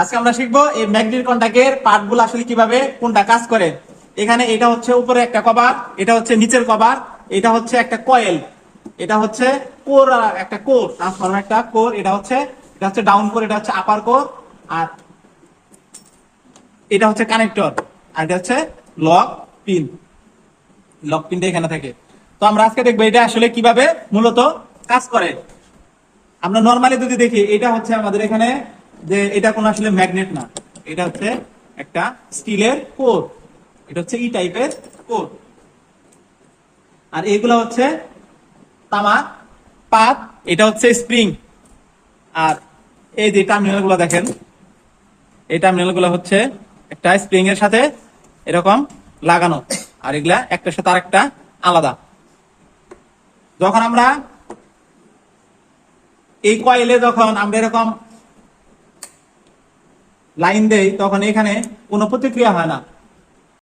আজকে আমরা শিখব এই ম্যাগনেট কন্টাক্টের পার্টগুলো আসলে কীভাবে, কোনটা কাজ করে। এখানে এটা হচ্ছে উপরে একটা কভার, এটা হচ্ছে নিচের কভার, এটা হচ্ছে একটা কয়েল, এটা হচ্ছে কোর একটা কোর ট্রান্সফরমার একটা কোর, এটা হচ্ছে এটা হচ্ছে ডাউন কোর এটা হচ্ছে আপার কোর আর এটা হচ্ছে কানেক্টর আর এটা হচ্ছে লক পিন লক পিনটা এখানে থাকে। তো আমরা আজকে দেখব এটা আসলে কীভাবে মূলত কাজ করে। আমরা নর্মালি যদি দেখি, এটা হচ্ছে আমাদের এখানে যে এটা কোনো আসলে ম্যাগনেট না। এটা হচ্ছে একটা স্টিলের কোর। এটা হচ্ছে ই টাইপের কোর। আর এগুলো হচ্ছে তামার পাত, এটা হচ্ছে স্প্রিং। আর এই যে টার্মিনালগুলো দেখেন, এই টার্মিনালগুলো হচ্ছে একটা স্প্রিং এর সাথে এরকম লাগানো। আর এগুলা একটার সাথে আরেকটা আলাদা। যখন আমরা এই কয়েলে যখন আমরা এরকম লাইন দেয় তখন এখানে কোনো প্রতিক্রিয়া হয় না।